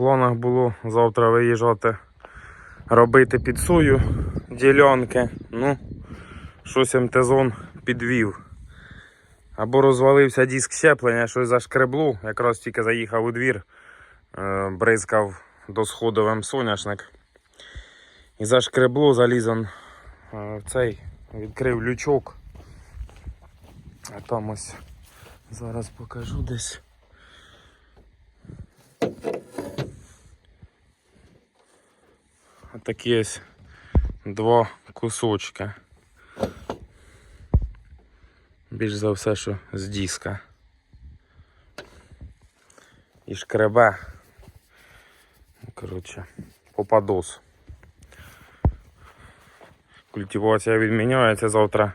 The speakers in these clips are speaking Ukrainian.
планах було завтра виїжджати робити під сою ділянки. Ну, щось МТЗон підвів. Або розвалився диск щеплення, щось зашкребло. Якраз тільки заїхав у двір, е, бризкав досходовим соняшник. І зашкребло, заліз он е, в цей, відкрив лючок. А там ось зараз покажу десь. Такі ось два кусочки. Більш за все, що з диска. І шкребе. Коротше, попадос. Культивація відміняється завтра.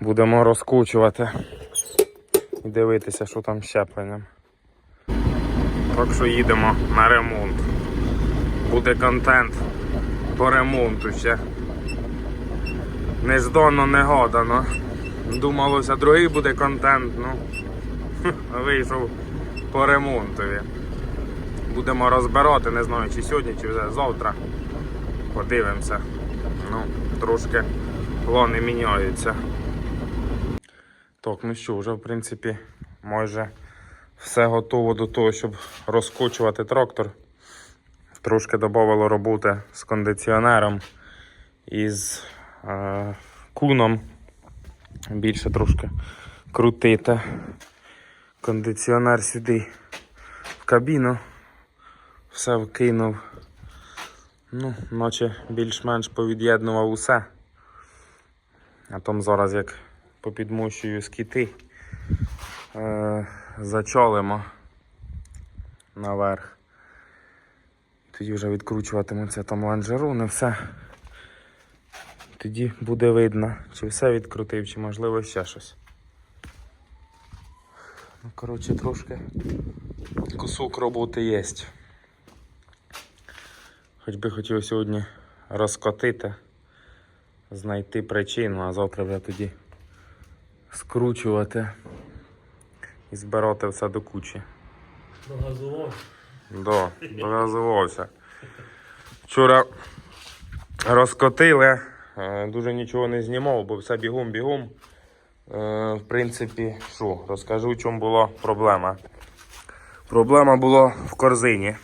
Будемо розкручувати і дивитися, що там з щепленням. Так що їдемо на ремонт. Буде контент по ремонту ще. Неждано, негодано. Думалося, другий буде контент, ну вийшов по ремонтові. Будемо розбирати, не знаю, чи сьогодні, чи вже завтра. Подивимося. Ну, трошки плани міняються. Так, ну що, вже в принципі майже все готово до того, щоб розкочувати трактор. Трошки додавало роботи з кондиціонером і з е, куном. Більше трошки крутити. Кондиціонер сюди в кабіну. Все вкинув. Ну, наче більш-менш повід'єднував усе. А там зараз як попідмощую скіти, е, зачолимо наверх. Тоді вже відкручуватимуться там ланжерони, все. Тоді буде видно, чи все відкрутив, чи можливо ще щось. Ну, коротше, трошки кусок роботи є. Хоч би хотів сьогодні розкотити, знайти причину, а завтра вже тоді скручувати і збирати все до кучі. Прогазував. Да, догазувався. Вчора розкотили, е, дуже нічого не знімав, бо все бігом-бігом. Е, В принципі, що, розкажу, в чому була проблема. Проблема була в корзині.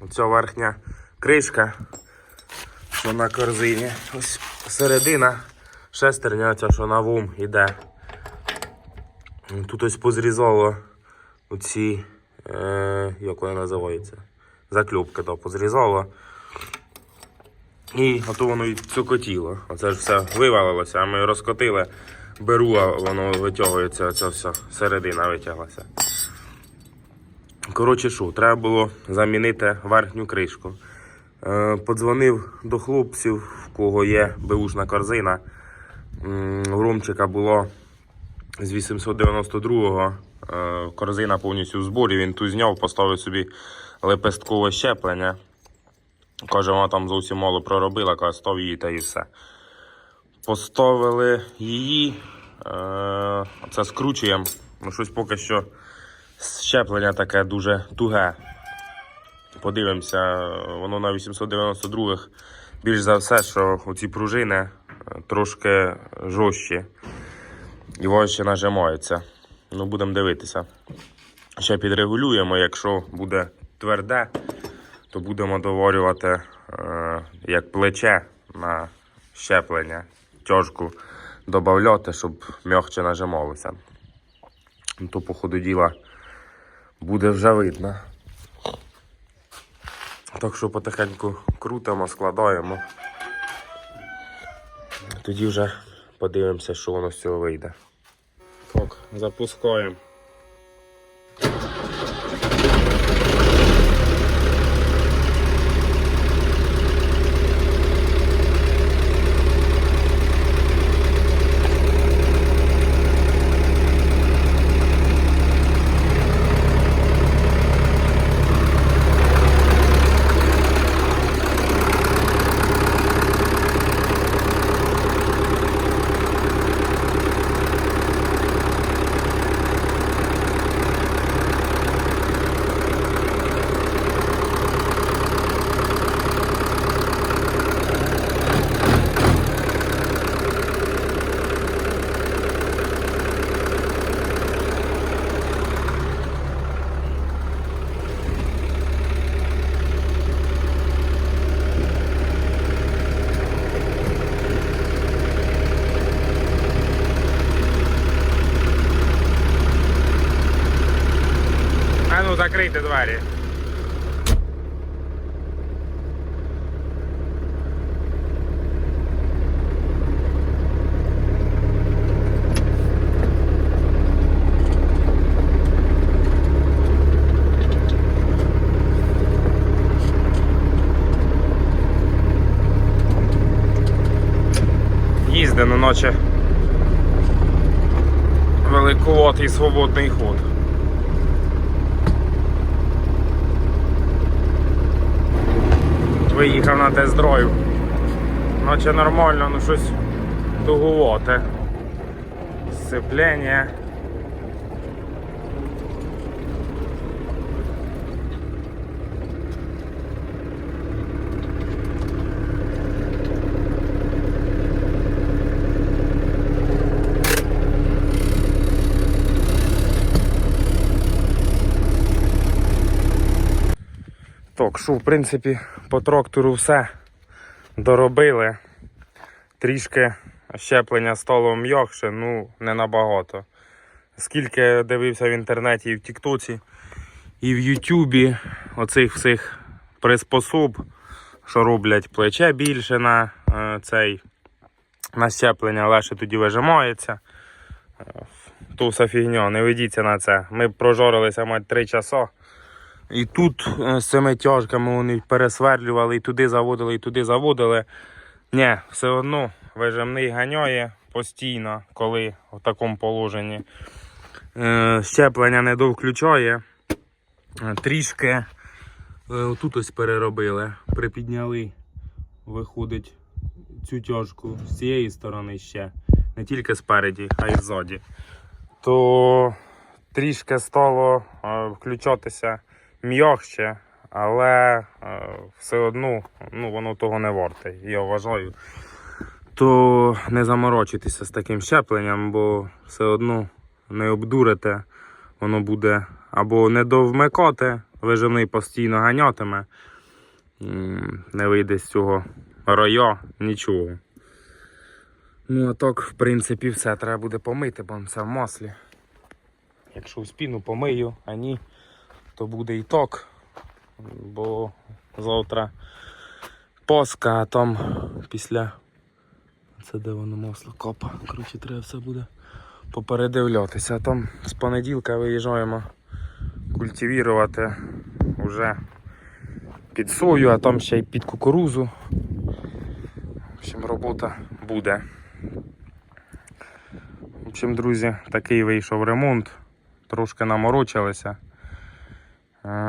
Оця верхня кришка, що на корзині. Ось середина, шестерня ця, що на вум іде. Тут ось позрізало оці, е, як вони називаються, закльопки да, позрізало. І ото воно і цокотіло. Оце ж все вивалилося, а ми розкотили, беру, а воно витягується, ця вся середина витяглася. Коротше, що, треба було замінити верхню кришку. Е, подзвонив до хлопців, в кого є беушна корзина. М, У Ромчика було з 892-го е, корзина повністю в зборі. Він ту зняв, поставив собі лепесткове щеплення. Каже, вона там зовсім мало проробила, каже, став її та і все. Поставили її, е, це скручуємо. Ну, щось поки що щеплення таке дуже туге. Подивимося, воно на 892-х більш за все, що оці пружини е, трошки жорстчі і важче нажимаються. Ну, будемо дивитися. Ще підрегулюємо, якщо буде тверде, то будемо доварювати е, як плече на щеплення, тяжку додати, щоб м'якче нажималося. Ну, То, по ходу діла, буде вже видно. Так що потихеньку крутимо, складаємо. Тоді вже подивимося, що воно з цього вийде. Запускаємо. Відкрийте двері. Їзде на ночі великоватий свободний ход. Виїхав на тест-драйв. Наче нормально, ну щось тугувате. Сцеплення. Так, що, в принципі, по трактору все доробили. Трішки щеплення стало м'якше, ну не набагато. Скільки дивився в інтернеті і в Тіктоці, і в Ютубі оцих всіх приспособ, що роблять плече більше на е, цей на щеплення, легше тоді вижимається. Е, Ту вся фігня, не ведіться на це. Ми прожорилися мать 3 часа. І тут е, з цими тяжками вони пересверлювали, і туди заводили, і туди заводили. Ні, все одно вижимний ганяє постійно, коли в такому положенні. Е, щеплення не довключає. Е, Трішки отут ось переробили, припідняли, виходить цю тяжку з цієї сторони ще. Не тільки спереді, а й ззаді. То трішки стало включатися м'якше, але е, все одно ну, воно того не варте, я вважаю. То не заморочуйтеся з таким щепленням, бо все одно не обдурите, воно буде або не довмикати, виживний постійно ганятиме. Не вийде з цього роя, нічого. Ну, а так, в принципі, все треба буде помити, бо все в маслі. Якщо в спіну помию, а ні, то буде і ток. Бо завтра Пасха, а там після. Це де воно масло копа. Коротше, треба все буде попередивлятися. А там з понеділка виїжджаємо культивірувати вже під сою, а там ще й під кукурузу. В общем, робота буде. В общем, друзі, такий вийшов ремонт. Трошки наморочилися.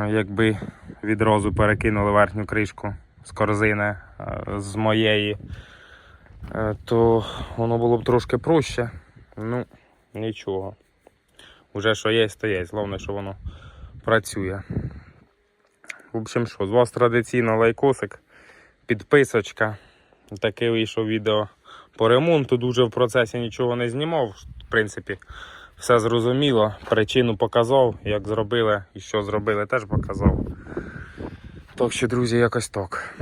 Якби відразу перекинули верхню кришку з корзини е, з моєї, е, то воно було б трошки проще. Ну, нічого. Уже що є, то є. Головне, що воно працює. В общем, що, з вас традиційно лайкосик, підписочка. Таке вийшов відео по ремонту. Дуже в процесі нічого не знімав. В принципі, все зрозуміло. Причину показав, як зробили і що зробили, теж показав. Так що, друзі, якось так.